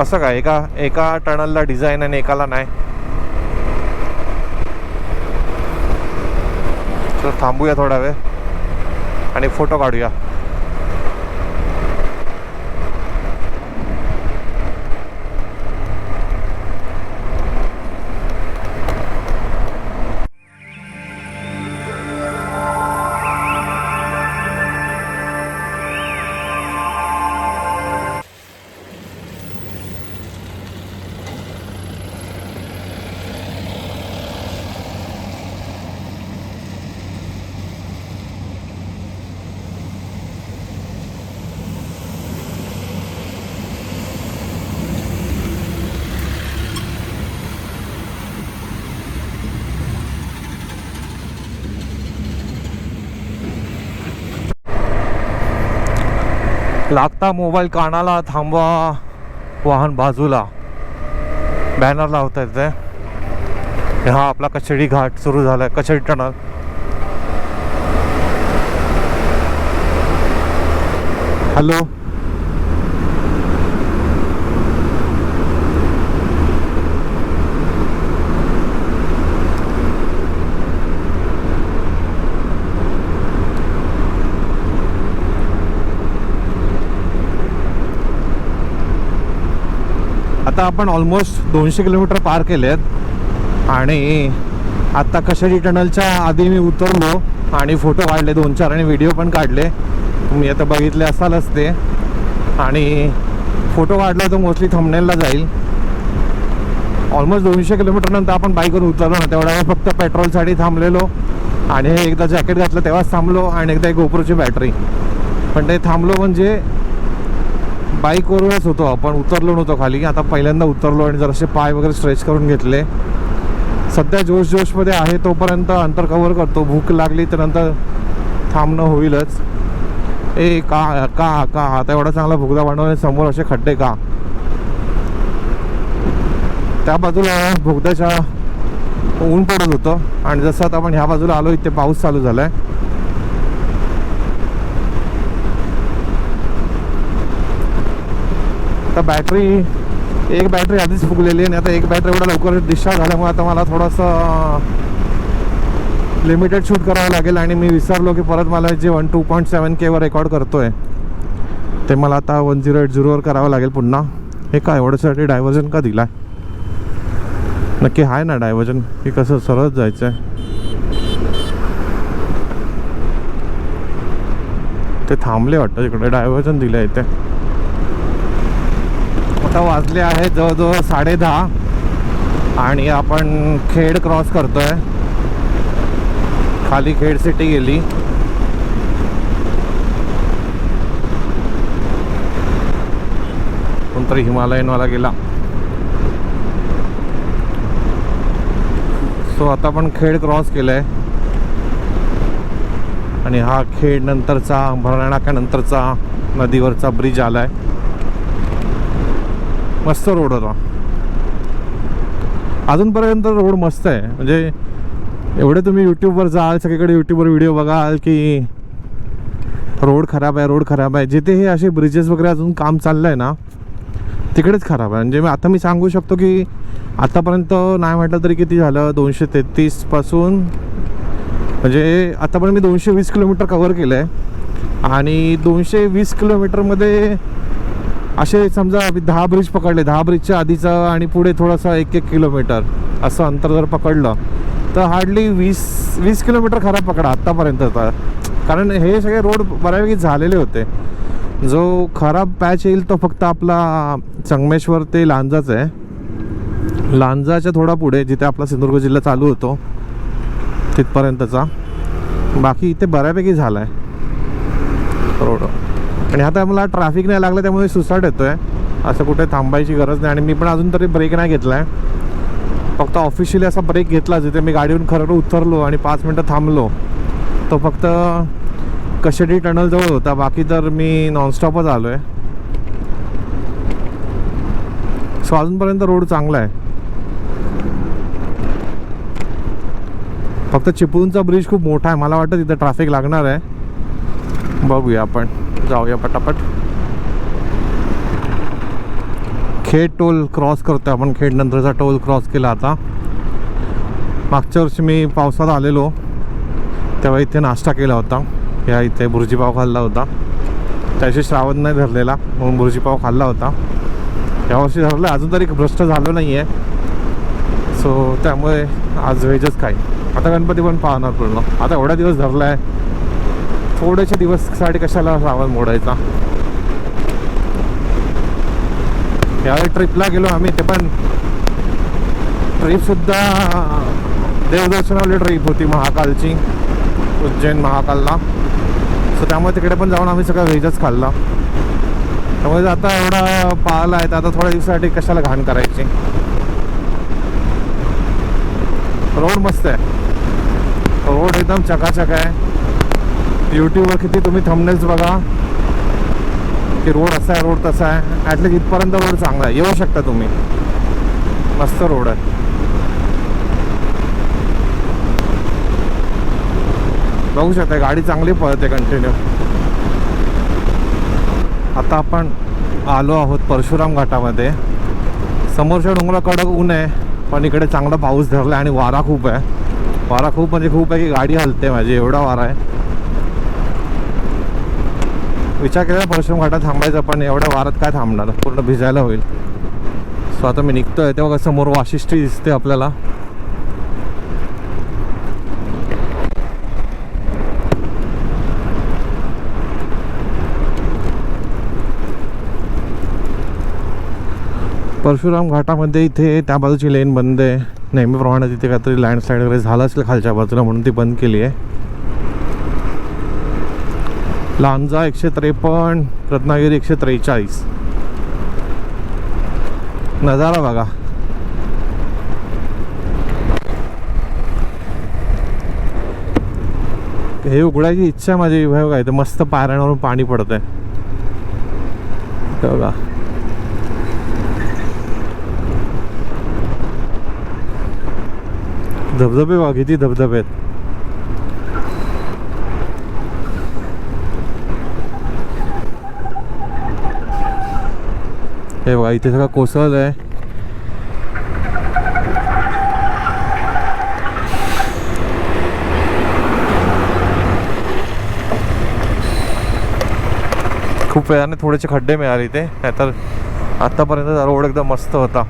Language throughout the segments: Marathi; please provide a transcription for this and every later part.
असं काय? एका एका टनलला डिझाईन आणि एकाला नाही. तर थांबूया थोडा वेळ आणि फोटो काढूया. लागता मोबाईल कानाला थांबवा. वाहन बाजूला. बॅनर लावता येते हा आपला कचेडी घाट सुरू झालाय. कचेडी टनल. हॅलो? आता आपण ऑलमोस्ट दोनशे किलोमीटर पार केले आहेत आणि आत्ता कशाडी टनलच्या आधी मी उतरलो आणि फोटो काढले दोन चार आणि व्हिडिओ पण काढले. तुम्ही आता बघितले असालच ते. आणि फोटो काढला तर मोस्टली थंबनेलला जाईल. ऑलमोस्ट दोनशे किलोमीटरनंतर आपण बाईकवर उतरलो ना तेवढा वेळ फक्त पेट्रोलसाठी थांबलेलो. आणि हे एकदा जॅकेट घातलं तेव्हाच थांबलो आणि एकदा एक गोप्रोची बॅटरी पण ते थांबलो म्हणजे बाईकवरूनच होतो. आपण उतरलो नव्हतो खाली. आता पहिल्यांदा उतरलो आणि जरासे पाय वगैरे स्ट्रेच करून घेतले. सध्या जोश जोशमध्ये आहे तोपर्यंत अंतर कवर करतो. भूक लागली तर नंतर थांबणं होईलच. ए का का का आता एवढा चांगला भुगदा बनवणे समोर असे खड्डे का? त्या बाजूला भुगद्याच्या ऊन पडत होतं. आणि जसं आता आपण ह्या बाजूला आलो इथे पाऊस चालू झाला आहे आता बॅटरी एक बॅटरी आधीच फुगलेली आहे आणि आता एक बॅटरी एवढा लवकर डिस्चार्ज झाल्यामुळे आता मला थोडंसं लिमिटेड शूट करावं लागेल आणि मी विसरलो की परत मला जे वन टू पॉईंट सेवन केवर रेकॉर्ड करतो आहे ते मला आता वन झिरो एट झिरोवर करावं लागेल पुन्हा. हे काय एवढ्यासाठी डायव्हर्जन का दिला नक्की आहे ना डायव्हर्जन की कसं सरळ जायचं आहे ते थांबले वाटतं इकडे डायव्हर्जन दिलं आहे ते आता वाजले आहे जवळजवळ साडे दहा. आणि आपण खेड क्रॉस करतोय. खाली खेड सिटी गेली. कोणतरी हिमालयनवाला गेला. सो आता आपण खेड क्रॉस केलंय. आणि हा खेड नंतरचा भरणानाक्यानंतरचा नदीवरचा ब्रिज आलाय. मस्त रोड होता. अजूनपर्यंत रोड मस्त आहे. म्हणजे एवढे तुम्ही यूट्यूबवर जाल सगळीकडे यूट्यूबवर व्हिडिओ बघाल की रोड खराब आहे रोड खराब आहे. जिथे हे असे ब्रिजेस वगैरे अजून काम चाललं आहे ना तिकडेच खराब आहे. म्हणजे मी आता मी सांगू शकतो की आतापर्यंत नाही म्हटलं तरी किती झालं? दोनशे तेहतीसपासून म्हणजे आतापर्यंत मी दोनशे वीस किलोमीटर कवर केलं आहे आणि दोनशे वीस किलोमीटरमध्ये असे समजा दहा ब्रिज पकडले. दहा ब्रिजच्या आधीचं आणि पुढे थोडंसं एक एक किलोमीटर असं अंतर जर पकडलं तर हार्डली वीस वीस किलोमीटर खराब पकडा आत्तापर्यंत तर कारण हे सगळे रोड बऱ्यापैकी झालेले होते. जो खराब पॅच येईल तो फक्त आपला संगमेश्वर ते लांजाच आहे. लांजाच्या थोडा पुढे जिथे आपला सिंधुदुर्ग जिल्हा चालू होतो तिथपर्यंतचा. बाकी इथे बऱ्यापैकी झाला आहे रोड. आणि आता मला ट्रॅफिक नाही लागलं त्यामुळे सुसाट येतो आहे असं कुठे थांबायची गरज नाही. आणि मी पण अजून तरी ब्रेक नाही घेतला आहे फक्त ऑफिशियली असा ब्रेक घेतला जिथे मी गाडीवरून खरं उतरलो आणि पाच मिनटं थांबलो. तो फक्त कशेडी टनलजवळ होता. बाकी तर मी नॉनस्टॉपच आलो आहे सो अजूनपर्यंत रोड चांगला आहे. फक्त चिपळूणचा ब्रिज खूप मोठा आहे. मला वाटतं तिथं ट्रॅफिक लागणार आहे. बघूया आपण. जाऊया पटापट. खेड टोल क्रॉस करतो आपण खेड नंतरचा टोल क्रॉस केला आता. मागच्या वर्षी मी पावसात आलेलो तेव्हा इथे नाश्ता केला होता. या इथे भुर्जीपाव खाल्ला होता. त्याशी श्रावण नाही धरलेला म्हणून भुर्जीपाव खाल्ला होता. यावर्षी धरलं अजून तरी भ्रष्ट झालो नाही आहे सो त्यामुळे आज व्हेजच काही आता गणपती पण पाहणार पूर्ण. आता एवढा दिवस धरला आहे थोडेसे दिवससाठी कशाला श्रावण मोडायचा? यावेळी ट्रिपला गेलो आम्ही ते पण. ट्रिपसुद्धा देवदर्शनावली ट्रिप होती महाकालची उज्जैन महाकालला. सो त्यामुळे तिकडे पण जाऊन आम्ही सगळं व्हेजच खाल्ला. त्यामुळे आता एवढा पाहिला आहे तर आता थोड्या दिवसासाठी कशाला घाण करायची? रोड मस्त आहे. रोड एकदम चकाचक आहे. यूट्यूबवर किती तुम्ही थंबनेल्स बघा की रोड असा आहे रोड तसा आहे. ॲटलीस्ट इथपर्यंत रोड चांगला आहे. येऊ शकता तुम्ही. मस्त रोड आहे. बघू शकता गाडी चांगली पळते कंटिन्यू आता आपण आलो आहोत परशुराम घाटामध्ये. समोरच्या डोंगरा कडक ऊन आहे पण इकडे चांगला पाऊस धरला आणि वारा खूप आहे. वारा खूप म्हणजे खूप आहे की गाडी हलते माझी एवढा वारा आहे. विचार केला परशुराम घाटात थांबायचं पण एवढ्या वारात काय थांबणार? पूर्ण भिजायला होईल. सो आता मी निघतोय तेव्हा समोर वाशिष्ठी दिसते आपल्याला. परशुराम घाटामध्ये इथे त्या बाजूची लेन बंद आहे. नेहमीप्रमाणे तिथे काहीतरी लँडस्लाईड वगैरे झालं असेल खालच्या बाजूला म्हणून ती बंद केली आहे. लांजा एकशे त्रेपन्न रत्नागिरी एकशे त्रेचाळीस. नजारा बघा. हे उघडायची इच्छा माझी विभाग आहे तर मस्त पायऱ्यांवरून पाणी पडत आहे बघा. धबधबे बघा किती धबधबे आहेत. हे बघा इथे सगळं कोसळलं आहे. खूप वेळाने थोडेसे खड्डे मिळाले इथे. नाहीतर आतापर्यंत रोड एकदम मस्त होता.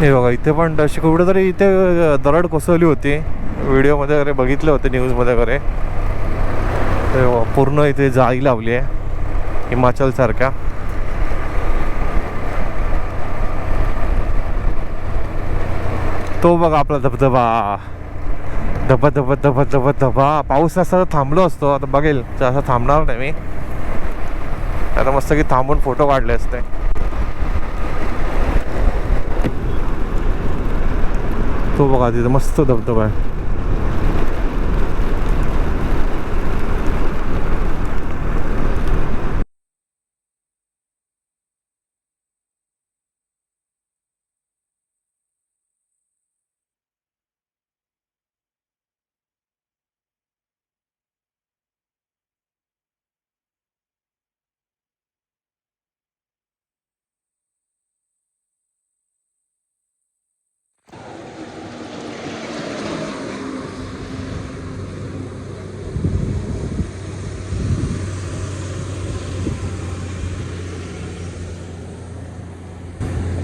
हे बघा इथे पण अशी कुठेतरी इथे दरड कोसळली होती. व्हिडिओमध्ये वगैरे बघितलं होतं न्यूजमध्ये वगैरे. हे पूर्ण इथे जाळी लावली आहे हिमाचलसारख्या तो बघा आपला धबधबा. धबा धबा धबा धबा धबा पाऊस असा थांबलो असतो आता बघेल. तर असं थांबणार नाही मी. आता मस्त की थांबून फोटो काढले असते. तो बघा तिथं मस्त धबधबा आहे.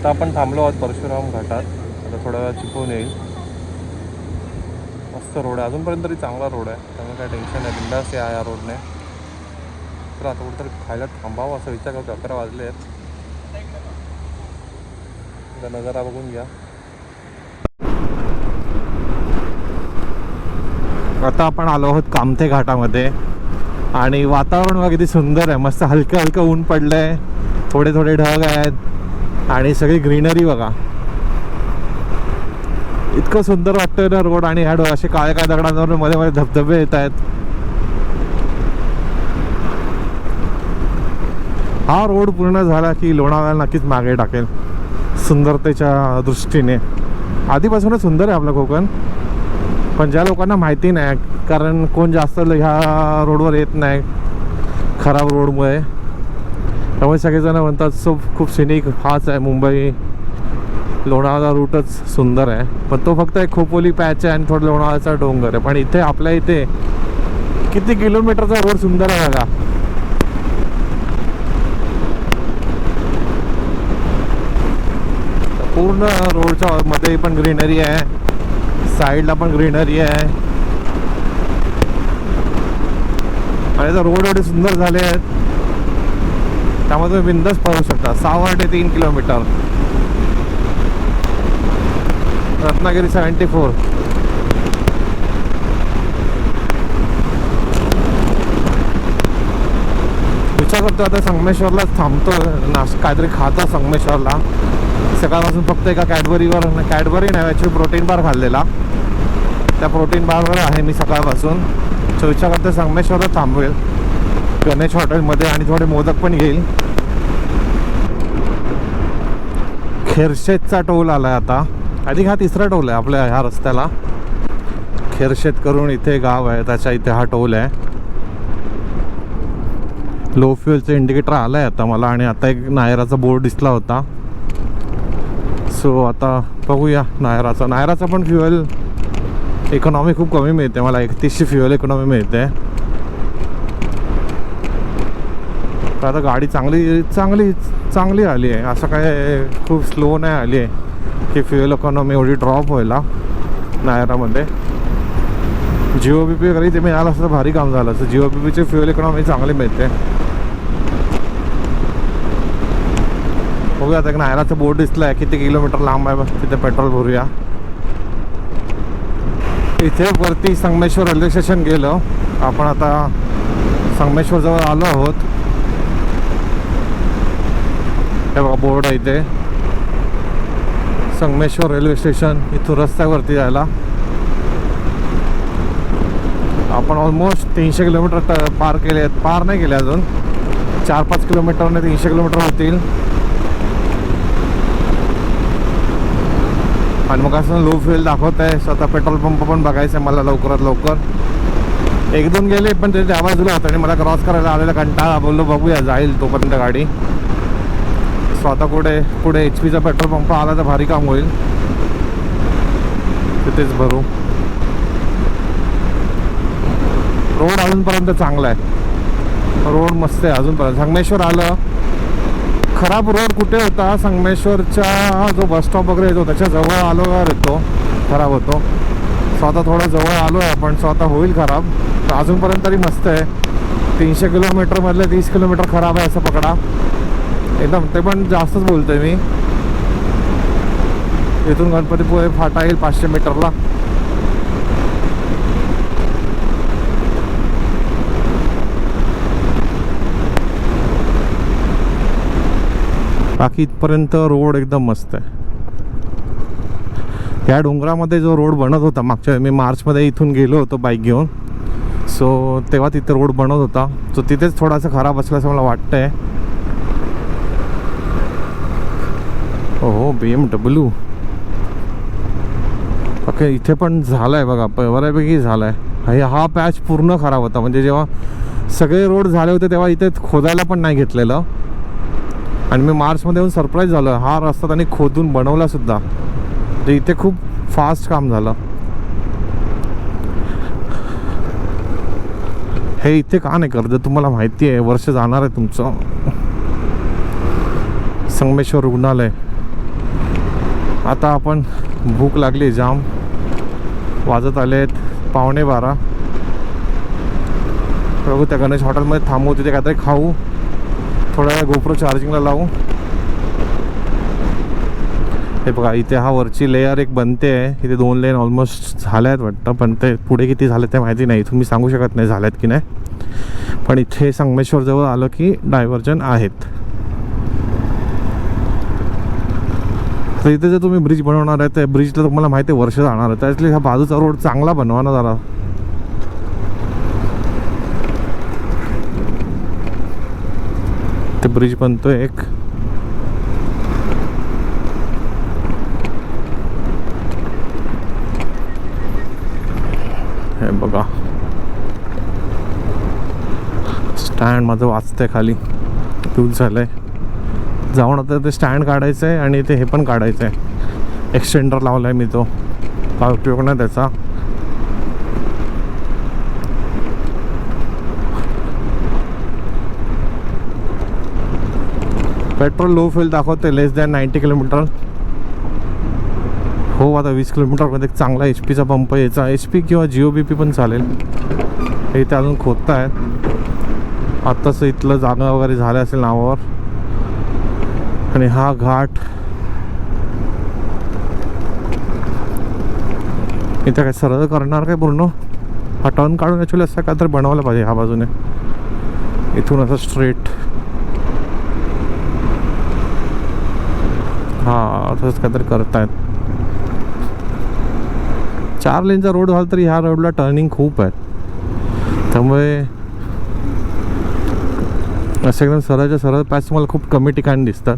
आता आपण थांबलो आहोत परशुराम घाटात. आता थोड्या वेळा चिपवून येईल. मस्त रोड आहे. अजूनपर्यंत तरी चांगला रोड आहे. त्यामुळे काय टेन्शन नाही. बिंदास या या रोडने तर आता कुठंतरी खायला थांबावं असा विचार करतो. अकरा वाजले आहेत. आता नजारा बघून घ्या. आता आपण आलो आहोत कामथे घाटामध्ये. आणि वातावरण किती सुंदर आहे. मस्त हलकं हलकं ऊन पडलंय. थोडे थोडे ढग आहेत. आणि सगळी ग्रीनरी बघा. इतकं सुंदर वाटतंय ना रोड आणि ह्या असे काळ्या काळ्या दगडांवर मध्ये मध्ये धबधबे येत आहेत हा रोड पूर्ण झाला की लोणावळ्याला नक्कीच मागे टाकेल. सुंदरतेच्या दृष्टीने. आधीपासूनच सुंदर आहे आपलं कोकण. पण ज्या लोकांना माहिती नाही कारण कोण जास्त ल- ह्या रोडवर येत नाही खराब रोडमुळे. त्यामुळे सगळेजण म्हणतात सो खूप सिनिक हाच आहे मुंबई. लोणावळा रूटच सुंदर आहे. पण तो फक्त एक खोपोली पॅच आहे आणि थोडं लोणावळ्याचा डोंगर आहे. पण इथे आपल्या इथे किती किलोमीटरचा रोड सुंदर आहे बघा. पूर्ण रोडच्या मध्ये पण ग्रीनरी आहे. साईडला पण ग्रीनरी आहे. आणि रोड एवढे सुंदर झाले आहेत. त्यामुळे तुम्ही बिंदच पळू शकता. सहा ते तीन किलोमीटर. रत्नागिरी सेवन्टी फोर विचार करतो आता संगमेश्वरलाच थांबतो. नाश काहीतरी खातो संगमेश्वरला. सकाळपासून फक्त एका कॅडबरीवर कॅडबरी नाही ॲक्च्युली प्रोटीन बार खाल्लेला. त्या प्रोटीन बारवर आहे मी सकाळपासून. सो विचार करतो संगमेश्वरला थांबवेल गणेश हॉटेलमध्ये आणि थोडे मोदक पण घेईल खेरशेतचा टोल आला आहे आता. अधिक हा तिसरा टोल आहे आपल्या ह्या रस्त्याला. खेरशेत करून इथे गाव आहे त्याच्या इथे हा टोल आहे. लो फ्युएलचं इंडिकेटर आलं आहे आता मला आणि आता एक नायराचा बोर्ड दिसला होता. सो आता बघूया नायराचा. नायराचा पण फ्युएल इकॉनॉमी खूप कमी मिळते मला एकतीसशे फ्युएल इकॉनॉमी मिळते. तर आता गाडी चांगली चांगली चांगली आली आहे. असं काय खूप स्लो नाही आली आहे. की फ्युएल इकॉनॉमी एवढी ड्रॉप व्हायला नायरामध्ये. जिओ बी पी वगैरे ते मिळालं असं भारी काम झालं असं जिओ बी पीची फ्युएल इकॉनॉमी चांगली मिळते. बघूया आता एक नायराचं बोर्ड दिसलं आहे किती किलोमीटर लांब आहे तिथे पेट्रोल भरूया. इथे वरती संगमेश्वर रेल्वे स्टेशन गेलो. आपण आता संगमेश्वर जवळ आलो आहोत. हे बघा बोर्ड आहे इथे. संगमेश्वर रेल्वे स्टेशन इथून रस्त्यावरती जायला. आपण ऑलमोस्ट तीनशे किलोमीटर पार केले आहेत. पार नाही केले अजून. चार पाच किलोमीटरने तीनशे किलोमीटर होतील. आणि मग असं लो फ्युएल दाखवत आहे. स्वतः पेट्रोल पंप पण बघायचं आहे मला लवकरात लवकर. एक दोन गेले पण ते आवाज बाजूला होतं आणि मला क्रॉस करायला आलेला कंटाळा. बोललो बघूया जाईल तोपर्यंत गाडी. स्वतः कुठे पुढे एच पीचा पेट्रोल पंप आला तर भारी काम होईल. तिथेच भरू. रोड अजूनपर्यंत चांगला आहे. रोड मस्त आहे अजूनपर्यंत. संगमेश्वर आलं. खराब रोड कुठे होता? संगमेश्वरच्या जो बस स्टॉप वगैरे येतो त्याच्याजवळ आलोवर येतो. खराब होतो. स्वतः थोडं जवळ आलो आहे आपण स्वतः होईल खराब. तर अजूनपर्यंत तरी मस्त आहे. तीनशे किलोमीटरमधले तीस किलोमीटर खराब आहे असं पकडा. एकदम ते पण जास्तच बोलतोय मी. इथून गणपतीपुळे फाटा येईल पाचशे मीटरला. बाकी इथपर्यंत रोड एकदम मस्त आहे. या डोंगरामध्ये जो रोड बनत होता मागच्या वेळी मी मार्चमध्ये इथून गेलो होतो बाईक घेऊन. सो तेव्हा तिथे रोड बनत होता. सो तिथेच थोडासा खराब असल्याचं मला वाटतंय. हो बी एम डब्ल्यू ओके इथे पण झालं आहे बघा प- बऱ्यापैकी झालं आहे हा पॅच पूर्ण खराब होता. म्हणजे जेव्हा सगळे रोड झाले होते तेव्हा इथे खोदायला पण नाही घेतलेलं. आणि मी मार्चमध्ये येऊन सरप्राईज झालं हा रस्ता त्यांनी खोदून बनवला सुद्धा. तर इथे खूप फास्ट काम झालं. हे इथे का नाही करत? तुम्हाला माहिती आहे वर्ष जाणार आहे तुमचं. संगमेश्वर रुग्णालय. आता आपण भूक लागली जाम. वाजत आले आहेत पावणे बारा. बघू त्या गणेश हॉटेलमध्ये थांबू तिथे काहीतरी खाऊ. थोड्या वेळ गोप्रो चार्जिंगला लावू. हे बघा इथे हा वरची लेअर एक बनते. आहे इथे दोन लेन ऑलमोस्ट झाल्या आहेत वाटतं पण ते पुढे किती झाले ते माहिती नाही. तुम्ही सांगू शकत नाही झाल्यात की नाही. पण इथे संगमेश्वर जवळ आलं की डायव्हर्जन आहेत. तर इथे जर तुम्ही ब्रिज बनवणार आहे त्या ब्रिजला तुम्हाला माहिती आहे वर्ष जाणार आहे. त्यातली हा बाजूचा रोड चांगला बनवा ना जरा. ते ब्रिज बनतोय एक. हे बघा. स्टँड माझं वाचतंय खाली. दूध झालं आहे जाऊन आता ते स्टँड काढायचं आहे आणि ते हे पण काढायचं आहे एक्सटेंडर लावला आहे मी तो. काय उपयोग नाही त्याचा. पेट्रोल लो फ्यूल दाखवते लेस दॅन नाईन्टी किलोमीटर हो आता वीस किलोमीटरमध्ये एक चांगला एच पीचा पंप आहे. याचा एच पी किंवा जिओ बी पी पण चालेल. हे ते अजून खोदत आहेत आत्ताच इथलं जागा वगैरे झालं असेल नावावर. आणि हा घाट इथे काय सरळ करणार काय पूर्ण? हा टर्न काढून ॲक्च्युली असं काय तर बनवलं पाहिजे ह्या बाजूने. इथून असं स्ट्रेट हा तसंच काहीतरी करतायत. चार लेनचा रोड झाला तरी ह्या रोडला टर्निंग खूप आहेत. त्यामुळे असं एकदम सरळच्या सरळ पॅच तुम्हाला खूप कमी ठिकाणी दिसतात.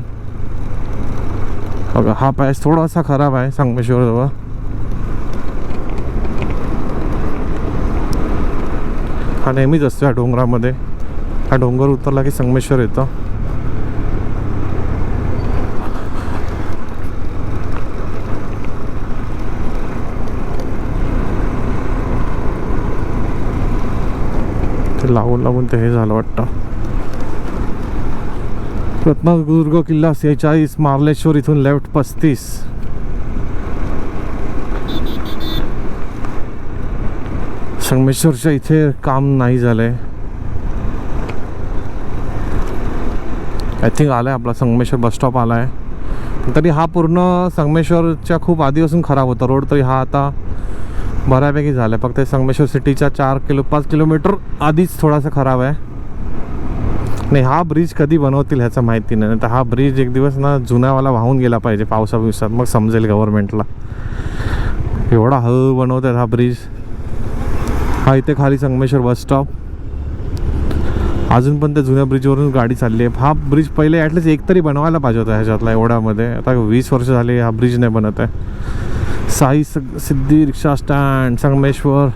बघा हा पॅच थोडासा खराब आहे संगमेश्वर जवळ. हा नेहमीच असतो या डोंगरामध्ये. हा डोंगर उतरला की संगमेश्वर येतं. ते लावून लागून ते हे झालं वाटतं. रत्नादुर्ग किल्ला सेहेचाळीस मार्लेश्वर इथून लेफ्ट पस्तीस. संगमेश्वरच्या इथे काम नाही झालंय आय थिंक आलाय आपला संगमेश्वर बस स्टॉप आलाय. तरी हा पूर्ण संगमेश्वरच्या खूप आधीपासून खराब होता. रोड तरी हा आता बऱ्यापैकी झाला आहे फक्त संगमेश्वर सिटीच्या चार किलो पाच किलोमीटर आधीच थोडासा खराब आहे. नाही हा ब्रिज कधी बनवतील ह्याचं माहिती नाही. तर हा ब्रिज एक दिवस ना जुन्यावाला वाहून गेला पाहिजे पावसा दिवसात मग समजेल गव्हर्नमेंटला एवढा हळू बनवतात हा ब्रिज हा इथे खाली संगमेश्वर बस स्टॉप अजून पण त्या जुन्या ब्रिजवरून गाडी चालली आहे. हा ब्रिज पहिले ॲटलीस्ट एक तरी बनवायला पाहिजे होता ह्याच्यातला एवढ्यामध्ये. आता वीस वर्ष झाली हा ब्रिज नाही बनत आहे. साई स सिद्धी रिक्षा स्टँड संगमेश्वर.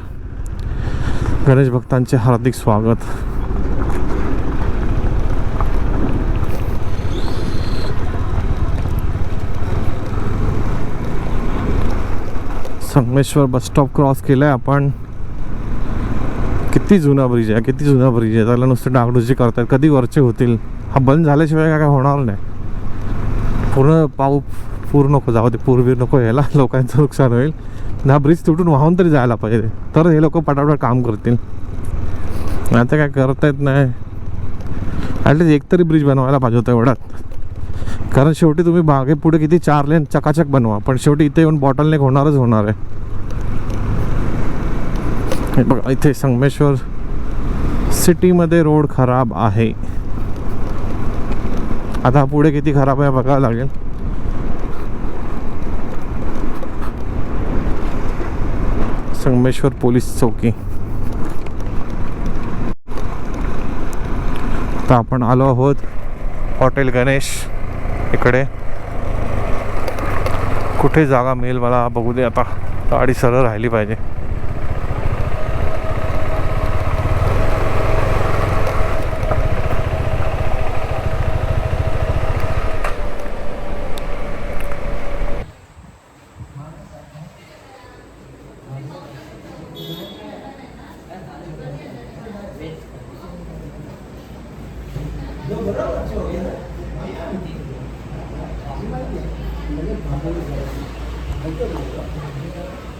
गणेश भक्तांचे हार्दिक स्वागत. संगमेश्वर बस स्टॉप क्रॉस आहे आपण. किती जुना ब्रिज आहे किती जुना ब्रिज आहे. त्याला नुसतं डागडुजी करतात कधी वरचे होतील? हा बंद झाल्याशिवाय काय काय होणार नाही. पूर्ण पाऊ पूर नको जाऊ दे पूरबीर नको यायला लोकांचं नुकसान होईल. हा ब्रिज तुटून वाहून तरी जायला पाहिजे. तर हे लोक पटापट काम करतील. आता काय करता येत नाही ॲटलीस्ट एक तरी ब्रिज बनवायला पाहिजे होता एवढ्यात कारण शेवटी तुम्ही मागे पुढे किती चार लेन चकाचक बनवा पण शेवटी इथे येऊन बॉटल नेक होणारच होणार आहे. हे बघा इथे संगमेश्वर सिटीमध्ये रोड खराब आहे. आता पुढे किती खराब आहे बघावं लागेल. संगमेश्वर पोलीस चौकी. आता आपण आलो आहोत हॉटेल गणेश. इकडे. कुठे जागा मिळेल मला बघू दे आता. गाडी सरळ राहिली पाहिजे. 相手はどうですか?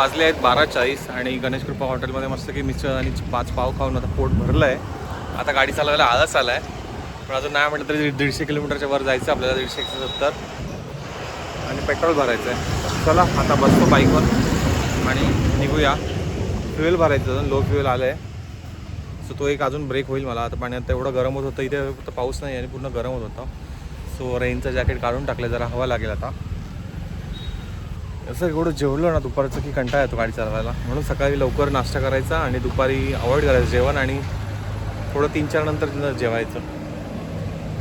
वाजले आहेत बारा चाळीस आणि गणेश कृपा हॉटेलमध्ये मस्त की मिसळ आणि पाच पाव खाऊन आता पोट भरलं आहे आता गाडी चालवायला आळस आला आहे पण अजून नाही म्हटलं तरी दीडशे किलोमीटरच्या वर जायचं आपल्याला दीडशे एकशे सत्तर आणि पेट्रोल भरायचं आहे चला आता बसतो बाईकवर आणि निघूया. फ्युएल भरायचं अजून लो फ्युएल आलं आहे सो तो एक अजून ब्रेक होईल मला. आता पाणी आता एवढं गरम होत होतं इथे फक्त पाऊस नाही आणि पूर्ण गरम होत होता. सो रेनचं जॅकेट काढून टाकलं जरा हवा लागेल आता. असं एवढं जेवलं ना दुपारचं की कंटाळा येतो गाडी चालवायला. म्हणून सकाळी लवकर नाश्ता करायचा आणि दुपारी अवॉइड करायचं जेवण आणि थोडं तीन चार नंतर जेवायचं.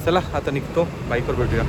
चला आता निघतो. बाईकवर भेटूया.